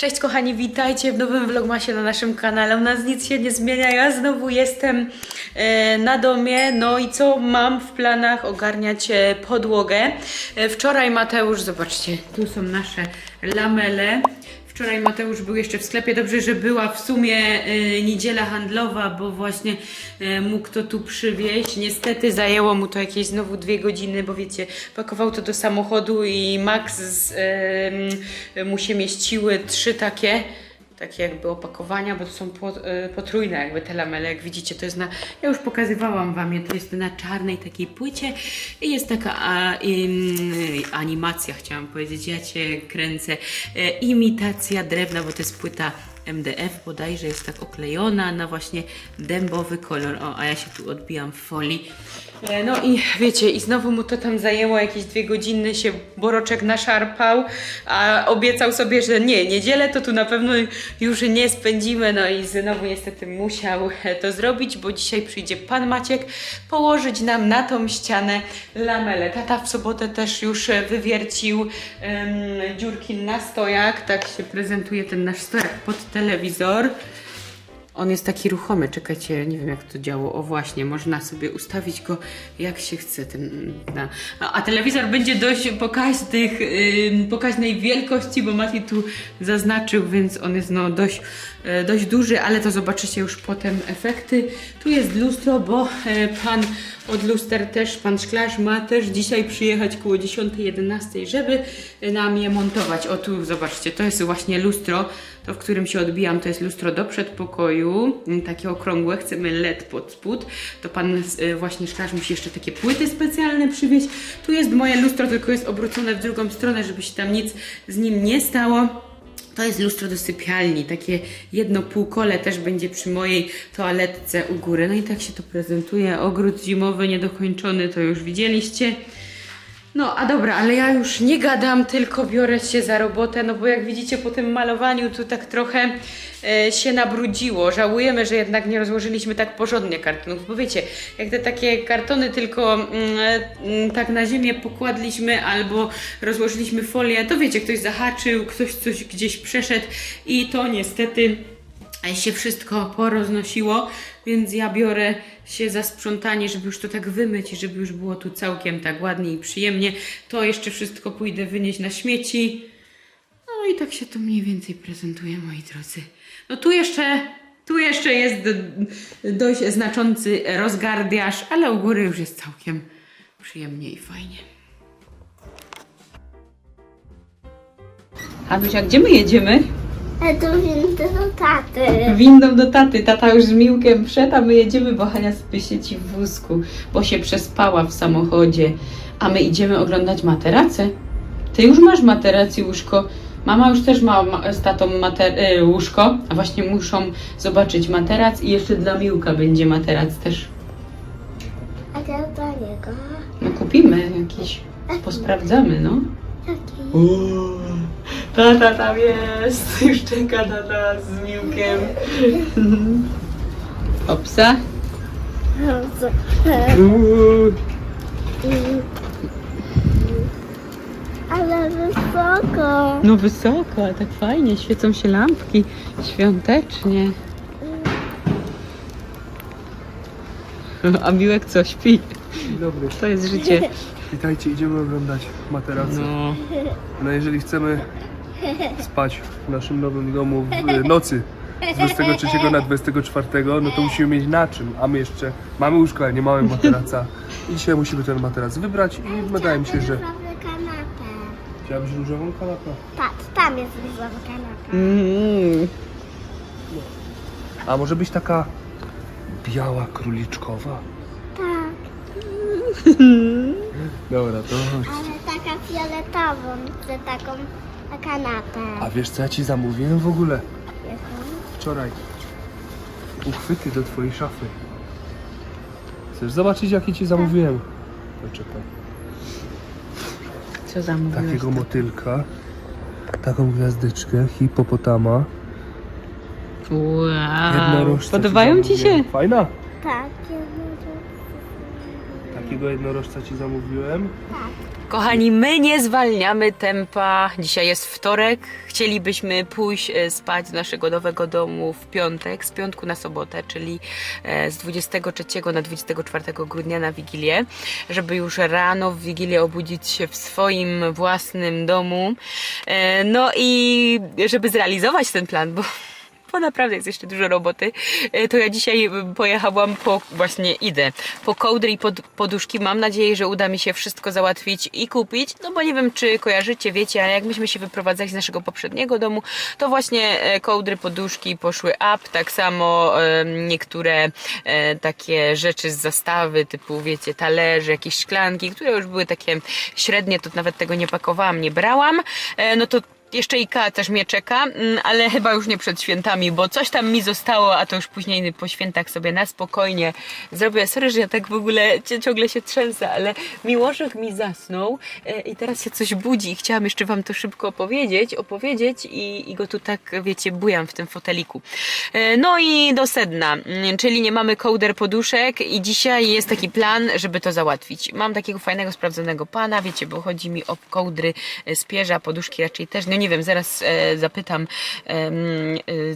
Cześć kochani, witajcie w nowym vlogmasie na naszym kanale. U nas nic się nie zmienia, ja znowu jestem e, na domie. No i co mam w planach? Ogarniać e, podłogę. E, wczoraj Mateusz, zobaczcie, tu są nasze lamele. Wczoraj Mateusz był jeszcze w sklepie. Dobrze, że była w sumie e, niedziela handlowa, bo właśnie e, mógł to tu przywieźć. Niestety zajęło mu to jakieś znowu dwie godziny, bo wiecie, pakował to do samochodu i Max z, e, mu się mieściły trzy takie takie jakby opakowania, bo to są e, potrójne jakby te lamele, jak widzicie, to jest na, ja już pokazywałam Wam je, to jest na czarnej takiej płycie i jest taka a, im, animacja, chciałam powiedzieć, ja Cię kręcę, e, imitacja drewna, bo to jest płyta MDF bodajże jest tak oklejona na właśnie dębowy kolor, o, a ja się tu odbijam w folii. E, No i wiecie, i znowu mu to tam zajęło jakieś dwie godziny, się Boroczek naszarpał, a obiecał sobie, że nie, niedzielę to tu na pewno już nie spędzimy, no i znowu niestety musiał to zrobić, bo dzisiaj przyjdzie Pan Maciek położyć nam na tą ścianę lamele. Tata w sobotę też już wywiercił em, dziurki na stojak, tak się prezentuje ten nasz stojak pod telewizor. On jest taki ruchomy, czekajcie, nie wiem jak to działo. O właśnie, można sobie ustawić go jak się chce. Ten, na, a, telewizor będzie dość pokaźnych, ym, pokaźnej wielkości, bo Mati tu zaznaczył, więc on jest no dość, dość duży, ale to zobaczycie już potem efekty. Tu jest lustro, bo e, pan od luster też, pan szklarz ma też dzisiaj przyjechać koło 10-11, żeby nam je montować. O tu zobaczcie, to jest właśnie lustro, to w którym się odbijam, to jest lustro do przedpokoju, mm, takie okrągłe, chcemy LED pod spód, to pan właśnie szklarz musi jeszcze takie płyty specjalne przywieźć. Tu jest moje lustro, tylko jest obrócone w drugą stronę, żeby się tam nic z nim nie stało. To jest lustro do sypialni, takie jedno półkole też będzie przy mojej toaletce u góry. No i tak się to prezentuje. Ogród zimowy niedokończony, to już widzieliście. No, a dobra, ale ja już nie gadam, tylko biorę się za robotę, no bo jak widzicie po tym malowaniu tu tak trochę e, się nabrudziło. Żałujemy, że jednak nie rozłożyliśmy tak porządnie kartonów, bo wiecie, jak te takie kartony tylko mm, mm, tak na ziemię pokładliśmy albo rozłożyliśmy folię, to wiecie, ktoś zahaczył, ktoś coś gdzieś przeszedł i to niestety się wszystko poroznosiło, więc ja biorę się za sprzątanie, żeby już to tak wymyć i żeby już było tu całkiem tak ładnie i przyjemnie. To jeszcze wszystko pójdę wynieść na śmieci. No i tak się to mniej więcej prezentuje, moi drodzy. No tu jeszcze, tu jeszcze jest do- dość znaczący rozgardiaż, ale u góry już jest całkiem przyjemnie i fajnie. Anusia, gdzie my jedziemy? Ale to windy do taty. Windą do taty. Tata już z Miłkiem wszedł, a my jedziemy, bo Hania sobie siedzi w wózku, bo się przespała w samochodzie. A my idziemy oglądać materace. Ty już masz materac i łóżko. Mama już też ma ma- z tatą mater- y, łóżko, a właśnie muszą zobaczyć materac i jeszcze dla Miłka będzie materac też. A ja do niego. No kupimy jakiś, posprawdzamy, no. Taki. Tata tam jest, już czeka na nas z Miłkiem. Opsa. Ale wysoko. No wysoko, tak fajnie, świecą się lampki świątecznie. A Miłek co, śpi? Dzień dobry. To jest życie. Witajcie, idziemy oglądać materace. No, No jeżeli chcemy spać w naszym nowym domu w e, nocy z 23 na 24, no to musimy mieć na czym, a my jeszcze mamy łóżko, ale nie mamy materaca. I dzisiaj musimy ten materac wybrać i wydaje mi się, że... Chciałbyś różową kanapę? Patrz, tam jest różowa kanapa. mm, A może być taka biała króliczkowa? Tak, Dobra, to chodź. ale taka fioletową, chcę taką kanapę. A wiesz co ja ci zamówiłem w ogóle? Wczoraj. Uchwyty do twojej szafy. Chcesz zobaczyć jakie ci zamówiłem? Poczekaj. co zamówiłeś? Takiego motylka. Taką gwiazdeczkę, hipopotama. Wow. Podobają ci się? zamówiłem. Fajna? Tak, Takie takiego jednorożca ci zamówiłem. Kochani, my nie zwalniamy tempa. Dzisiaj jest wtorek. Chcielibyśmy pójść e, spać do naszego nowego domu w piątek, z piątku na sobotę, czyli e, z 23 na 24 grudnia na Wigilię, żeby już rano w Wigilię obudzić się w swoim własnym domu. E, No i żeby zrealizować ten plan, bo bo naprawdę jest jeszcze dużo roboty, e, to ja dzisiaj e, pojechałam po, właśnie idę, po kołdry i pod, poduszki. Mam nadzieję, że uda mi się wszystko załatwić i kupić, no bo nie wiem, czy kojarzycie, wiecie, ale jak myśmy się wyprowadzali z naszego poprzedniego domu, to właśnie e, kołdry, poduszki poszły up, tak samo niektóre takie rzeczy z zastawy, typu, wiecie, talerze, jakieś szklanki, które już były takie średnie, to nawet tego nie pakowałam, nie brałam, no to jeszcze IKEA też mnie czeka, mm, ale chyba już nie przed świętami, bo coś tam mi zostało, a to już później po świętach sobie na spokojnie zrobię. Sorry, że ja tak w ogóle ciągle się trzęsę, ale Miłoszek mi zasnął e, i teraz się coś budzi i chciałam jeszcze wam to szybko opowiedzieć, opowiedzieć i, i go tu tak, wiecie, bujam w tym foteliku. E, No i do sedna, mm, czyli nie mamy kołder poduszek i dzisiaj jest taki plan, żeby to załatwić. Mam takiego fajnego, sprawdzonego pana, wiecie, bo chodzi mi o kołdry e, z pierza, poduszki raczej też. No nie wiem, zaraz e, zapytam, e,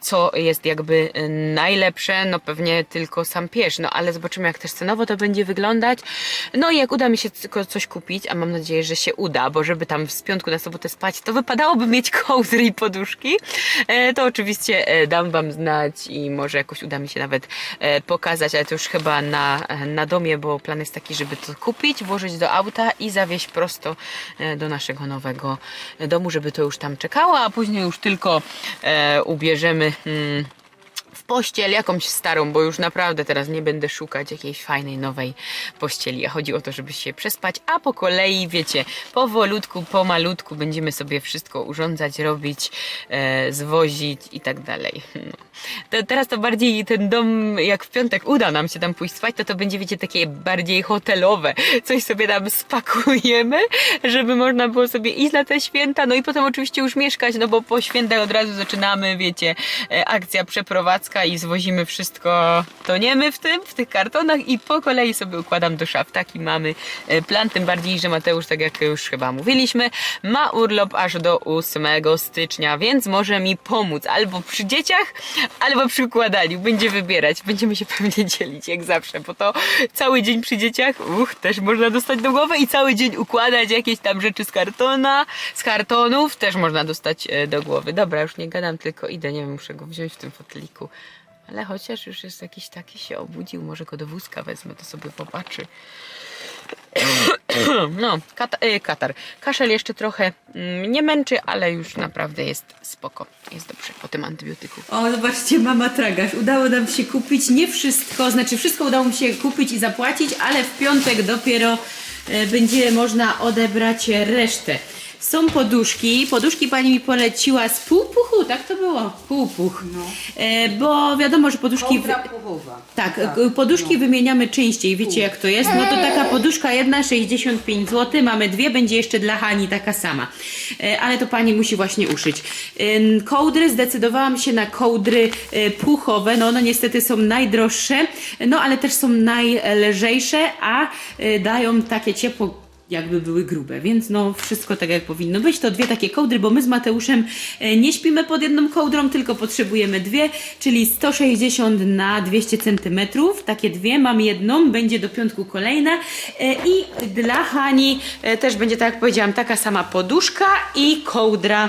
co jest jakby e, najlepsze. No pewnie tylko sam pierz, no ale zobaczymy, jak też cenowo to będzie wyglądać. No i jak uda mi się tylko coś kupić, a mam nadzieję, że się uda, bo żeby tam z piątku na sobotę spać, to wypadałoby mieć kołdry i poduszki. To oczywiście dam wam znać i może jakoś uda mi się nawet pokazać, ale to już chyba na, na domie, bo plan jest taki, żeby to kupić, włożyć do auta i zawieźć prosto do naszego nowego domu, żeby to już tam czekało, a później już tylko e, ubierzemy. Mm, pościel, jakąś starą, bo już naprawdę teraz nie będę szukać jakiejś fajnej, nowej pościeli. A chodzi o to, żeby się przespać, a po kolei, wiecie, powolutku, pomalutku będziemy sobie wszystko urządzać, robić, e, zwozić i tak dalej. No. To, teraz to bardziej ten dom, jak w piątek uda nam się tam pójść spać, to to będzie, wiecie, takie bardziej hotelowe. Coś sobie tam spakujemy, żeby można było sobie iść na te święta, no i potem oczywiście już mieszkać, no bo po świętach od razu zaczynamy, wiecie, e, akcja przeprowadzka i zwozimy wszystko, toniemy w tym, w tych kartonach i po kolei sobie układam do szaf. Taki mamy e, plan, tym bardziej, że Mateusz, tak jak już chyba mówiliśmy, ma urlop aż do 8 stycznia, więc może mi pomóc albo przy dzieciach, albo przy układaniu. Będzie wybierać, będziemy się pewnie dzielić jak zawsze, bo to cały dzień przy dzieciach, uch, też można dostać do głowy i cały dzień układać jakieś tam rzeczy z kartona, z kartonów, też można dostać e, do głowy. Dobra, już nie gadam, tylko idę, nie wiem, muszę go wziąć w tym foteliku. Ale chociaż już jest jakiś taki się obudził, może go do wózka wezmę, to sobie popatrzy. No, kat e, katar. Kaszel jeszcze trochę mm, nie męczy, ale już naprawdę jest spoko. Jest dobrze po tym antybiotyku. O, zobaczcie, mama tragarz. Udało nam się kupić nie wszystko, znaczy wszystko udało mi się kupić i zapłacić, ale w piątek dopiero e, będzie można odebrać resztę. Są poduszki. Poduszki pani mi poleciła z półpuchu, tak to było? Półpuch. E, bo wiadomo, że poduszki. Kołdra puchowa. Tak, y, poduszki wymieniamy częściej, wiecie jak to jest? No to taka poduszka jedna 65 zł, mamy dwie, będzie jeszcze dla Hani taka sama. E, Ale to pani musi właśnie uszyć. Ym, Kołdry, zdecydowałam się na kołdry e, puchowe, no one niestety są najdroższe, no ale też są najlżejsze, a e, dają takie ciepło jakby były grube, więc no wszystko tak jak powinno być. To dwie takie kołdry, bo my z Mateuszem e, nie śpimy pod jedną kołdrą, tylko potrzebujemy dwie, czyli 160 na 200 cm. Takie dwie, mam jedną, będzie do piątku kolejna e, i dla Hani e, też będzie, tak jak powiedziałam, taka sama poduszka i kołdra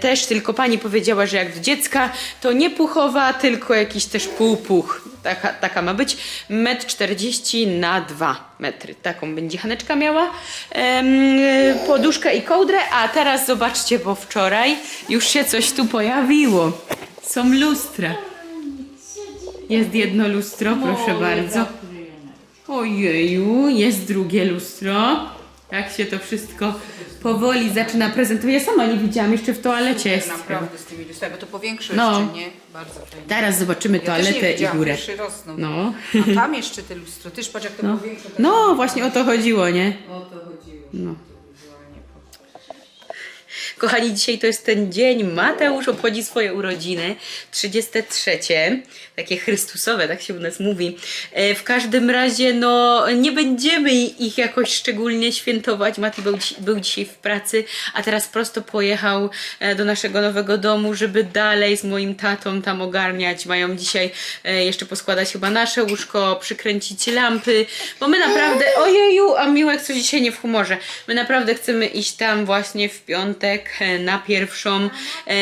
też, tylko pani powiedziała, że jak do dziecka to nie puchowa, tylko jakiś też półpuch. Taka, taka ma być 1,40 m na 2 metry. Taką będzie Haneczka miała. Em, poduszkę i kołdrę, a teraz zobaczcie, bo wczoraj już się coś tu pojawiło. Są lustra. Jest jedno lustro, proszę bardzo. Ojeju, jest drugie lustro. Jak się to wszystko powoli zaczyna prezentować. Ja sama nie widziałam, jeszcze w toalecie jest. Naprawdę z tymi lustrami, bo to powiększy No. jeszcze, nie? Bardzo fajnie. Teraz zobaczymy Ja też nie toaletę i górę. rosną. No. A tam jeszcze te lustro, tyż patrz jak to No. powiększy. tak no, właśnie o to chodziło, nie? O to chodziło. No. To wizualnie Kochani, dzisiaj to jest ten dzień. Mateusz obchodzi swoje urodziny. 33. Takie chrystusowe, tak się u nas mówi. E, W każdym razie, no, nie będziemy ich jakoś szczególnie świętować. Mati był, był dzisiaj w pracy, a teraz prosto pojechał e, do naszego nowego domu, żeby dalej z moim tatą tam ogarniać. Mają dzisiaj e, jeszcze poskładać chyba nasze łóżko, przykręcić lampy, bo my naprawdę, ojeju, a Miłek co dzisiaj nie w humorze. My naprawdę chcemy iść tam właśnie w piątek na pierwszą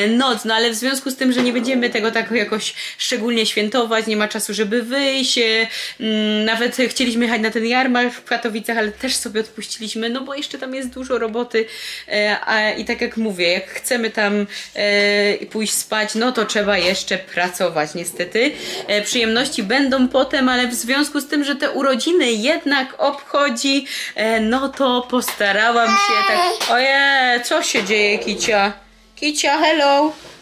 noc, no ale w związku z tym, że nie będziemy tego tak jakoś szczególnie świętować, nie ma czasu, żeby wyjść, e, mm, nawet chcieliśmy jechać na ten jarmark w Katowicach, ale też sobie odpuściliśmy, no bo jeszcze tam jest dużo roboty e, i tak jak mówię, jak chcemy tam e, pójść spać, no to trzeba jeszcze pracować niestety. Przyjemności będą potem, ale w związku z tym, że te urodziny jednak obchodzi, no to postarałam się tak... Oje, co się dzieje Kicia? Kicia, hello!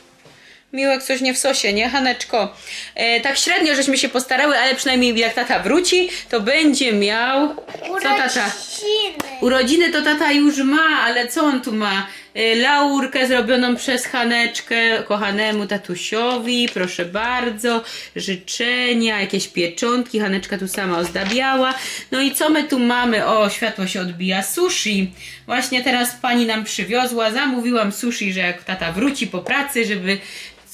Miłek coś nie w sosie, nie Haneczko? E, tak średnio żeśmy się postarały, ale przynajmniej jak tata wróci, to będzie miał... Co tata? Urodziny. Urodziny to tata już ma, ale co on tu ma? Y, Laurkę zrobioną przez Haneczkę, kochanemu tatusiowi, proszę bardzo, życzenia, jakieś pieczątki, Haneczka tu sama ozdabiała. No i co my tu mamy? O, światło się odbija, sushi. Właśnie teraz pani nam przywiozła, zamówiłam sushi, że jak tata wróci po pracy, żeby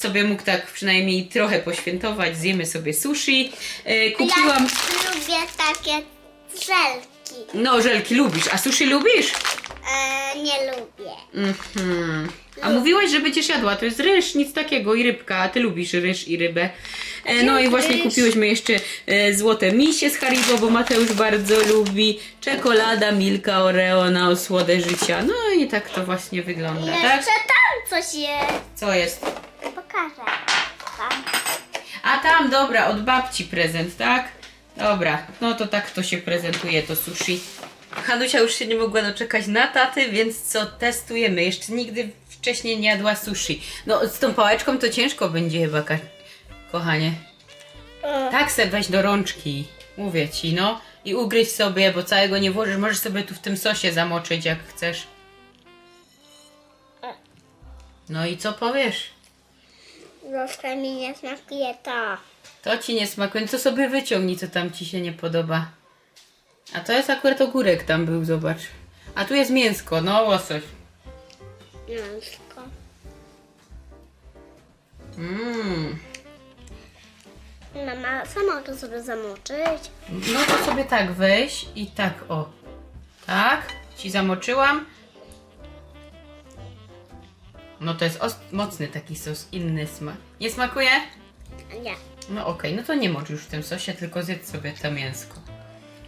sobie mógł tak przynajmniej trochę poświętować, zjemy sobie sushi. Y, Kupiłam... Ja lubię takie żelki. No, żelki lubisz, a sushi lubisz? E, nie lubię. Mhm. A mówiłaś, że będziesz jadła. To jest ryż, nic takiego i rybka. A ty lubisz ryż i rybę. E, no i właśnie kupiłyśmy jeszcze e, złote misie z Haribo, bo Mateusz bardzo lubi. Czekolada, Milka, Oreo na osłodę życia. No i tak to właśnie wygląda, tak? Jeszcze tam coś jest. Co jest? Pokażę. A tam, dobra, od babci prezent, tak? Dobra, no to tak to się prezentuje to sushi. Hanusia już się nie mogła doczekać na taty, więc co, testujemy. Jeszcze nigdy wcześniej nie jadła sushi. No z tą pałeczką to ciężko będzie chyba, kochanie. Tak se weź do rączki, mówię ci, no. I ugryź sobie, bo całego nie włożysz. Możesz sobie tu w tym sosie zamoczyć, jak chcesz. No i co powiesz? Troszkę mi nie smakuje to. To ci nie smakuje, to sobie wyciągnij, co tam ci się nie podoba. A to jest akurat ogórek tam był, zobacz. A tu jest mięsko, no łosoś. Mięsko. Mmm. Mama, sama to sobie zamoczyć. No to sobie tak weź i tak o. Tak, ci zamoczyłam. No to jest mocny taki sos, inny smak. Nie smakuje? Nie. No okej, no to nie mocz już w tym sosie, tylko zjedz sobie to mięsko.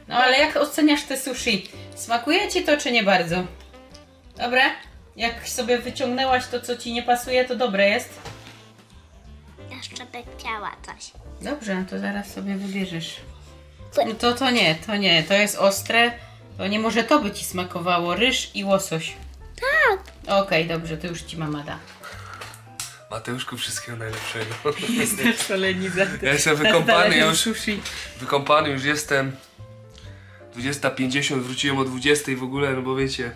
No ale jak oceniasz te sushi? Smakuje ci to czy nie bardzo? Dobre? Jak sobie wyciągnęłaś to, co ci nie pasuje, to dobre jest? Jeszcze by chciała coś. Dobrze, no to zaraz sobie wybierzesz. No to to nie, to nie, to jest ostre. To nie może to by ci smakowało, ryż i łosoś. Okej, dobrze, to już ci mama da. Mateuszku, wszystkiego najlepszego. Jesteś szaleni za Ja jestem wykąpany, ja już sushi. wykąpany już jestem. 20.50, wróciłem o 20.00 w ogóle, no bo wiecie.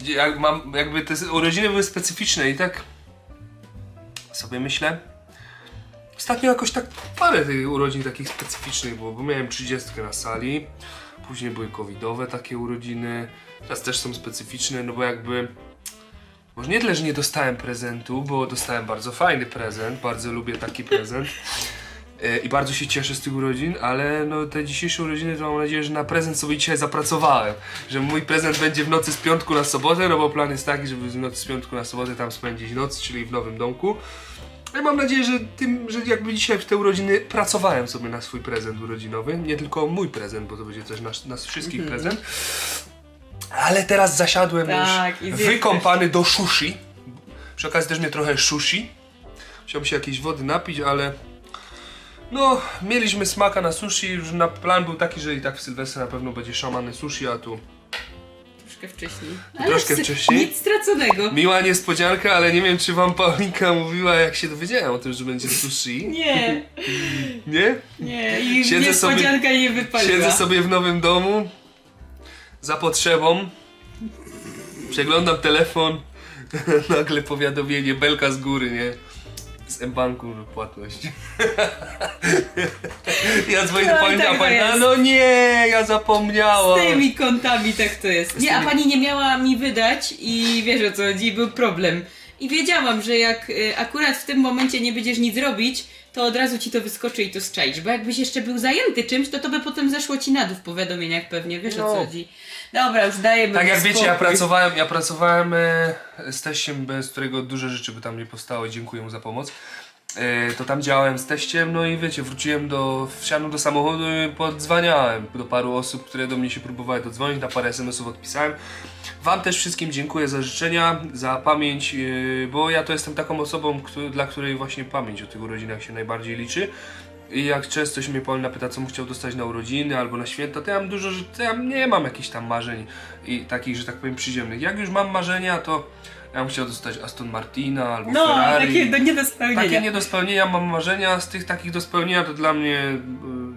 gdzie- Jak mam, jakby te urodziny były specyficzne i tak sobie myślę. Ostatnio jakoś tak parę tych urodzin takich specyficznych było, bo miałem 30 na sali, później były covidowe takie urodziny, teraz też są specyficzne, no bo jakby może nie tyle, że nie dostałem prezentu, bo dostałem bardzo fajny prezent, bardzo lubię taki prezent. E, I bardzo się cieszę z tych urodzin, ale no te dzisiejsze urodziny to mam nadzieję, że na prezent sobie dzisiaj zapracowałem. Że mój prezent będzie w nocy z piątku na sobotę, no bo plan jest taki, żeby w nocy z piątku na sobotę tam spędzić noc, czyli w nowym domku. Ja mam nadzieję, że tym, że jakby dzisiaj w te urodziny pracowałem sobie na swój prezent urodzinowy. Nie tylko mój prezent, bo to będzie też nasz, nas wszystkich prezent. Ale teraz zasiadłem Tak, już wykąpany do sushi. Przy okazji też mnie trochę sushi. Chciałbym się jakiejś wody napić, ale no, mieliśmy smaka na sushi, już na plan był taki, że i tak w Sylwestra na pewno będzie szamany sushi, a tu Troszkę wcześniej. Troszkę sy- wcześniej? Nic straconego. miła niespodzianka, ale nie wiem czy wam Paulinka mówiła jak się dowiedziałem o tym, że będzie sushi. Nie, Nie? nie. I Siedzę niespodzianka nie wypaliła. Siedzę sobie w nowym domu, za potrzebą, przeglądam telefon, Nagle powiadomienie, belka z góry, nie? Z M-Banku płatność. ja dzwonię do No i pani, tak a to pani, jest. no nie, ja zapomniałam. Z tymi kontami tak to jest. Nie, a pani nie miała mi wydać i wiesz o co chodzi, był problem. I wiedziałam, że jak y, akurat w tym momencie nie będziesz nic robić, to od razu ci to wyskoczy i to strzelisz. Bo jakbyś jeszcze był zajęty czymś, to to by potem zeszło ci na dół w powiadomieniach pewnie, wiesz o co No. chodzi. Dobra, już dajemy Tak jak wiecie, ja spokój. pracowałem, ja pracowałem e, z teściem, bez którego duże rzeczy by tam nie powstały, dziękuję mu za pomoc. E, to tam działałem z teściem, no i wiecie, wróciłem do, wsiadłem do samochodu i podzwaniałem do paru osób, które do mnie się próbowały dodzwonić, na parę SMS-ów odpisałem. Wam też wszystkim dziękuję za życzenia, za pamięć, e, bo ja to jestem taką osobą, dla której właśnie pamięć o tych urodzinach się najbardziej liczy. I jak często się mnie Paulina pyta, co bym chciał dostać na urodziny albo na święta, to ja mam dużo, że ja nie mam jakichś tam marzeń i takich, że tak powiem, przyziemnych. Jak już mam marzenia, to ja bym chciał dostać Aston Martina albo No, Ferrari. takie do nie do spełnienia. Takie nie do spełnienia mam marzenia, z tych takich do spełnienia to dla mnie y,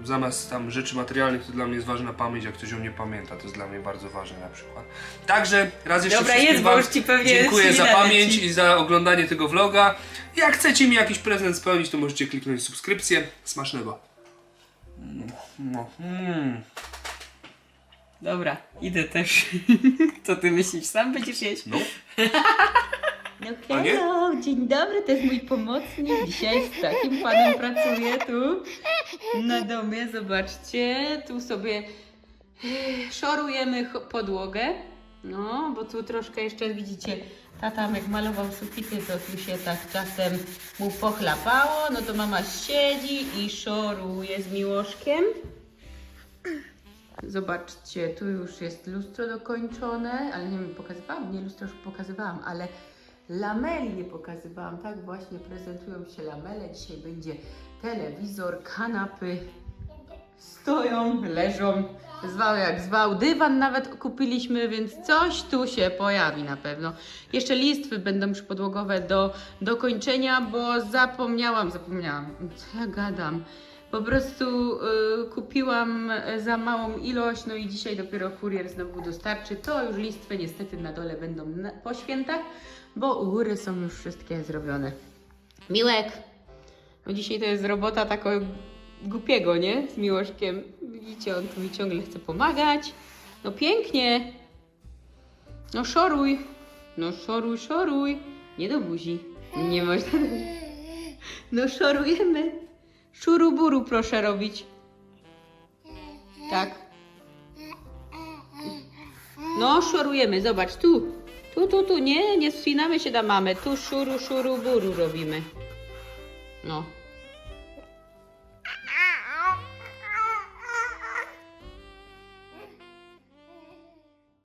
zamiast tam rzeczy materialnych to dla mnie jest ważna pamięć, jak ktoś o mnie pamięta, to jest dla mnie bardzo ważne na przykład. Także raz jeszcze Dobra, jest, bo już ci pewnie dziękuję za pamięć i za oglądanie tego vloga. Jak chcecie mi jakiś prezent spełnić, to możecie kliknąć subskrypcję. Smacznego. No. Mm. Dobra, idę też. Co ty myślisz? Sam będziesz jeść? No. No hello, dzień dobry, to jest mój pomocnik. Dzisiaj z takim panem pracuję tu na domie. Zobaczcie, tu sobie eh, szorujemy podłogę. No, bo tu troszkę jeszcze widzicie, tata jak malował sufity, to tu się tak czasem mu pochlapało. No to mama siedzi i szoruje z miłoszkiem. Zobaczcie, tu już jest lustro dokończone, ale nie wiem, pokazywałam, nie lustro już pokazywałam, ale lameli nie pokazywałam, tak właśnie prezentują się lamele. Dzisiaj będzie telewizor, kanapy stoją, leżą, zwał jak zwał, dywan nawet kupiliśmy, więc coś tu się pojawi na pewno. Jeszcze listwy będą przypodłogowe do dokończenia, bo zapomniałam, zapomniałam, co ja gadam. Po prostu y, kupiłam y, za małą ilość, no i dzisiaj dopiero kurier znowu dostarczy. To już listwy niestety na dole będą na, po świętach, bo u góry są już wszystkie zrobione. Miłek, no dzisiaj to jest robota takiego głupiego, nie? Z Miłoszkiem. Widzicie, on tu mi ciągle chce pomagać. No pięknie. No szoruj. No szoruj, szoruj. Nie do buzi. Nie można. No szorujemy. Szuru buru proszę robić. Tak. No szorujemy, zobacz tu. Tu, tu, tu, nie, nie spinamy się na mamę. Tu szuru, szuru, buru robimy. No.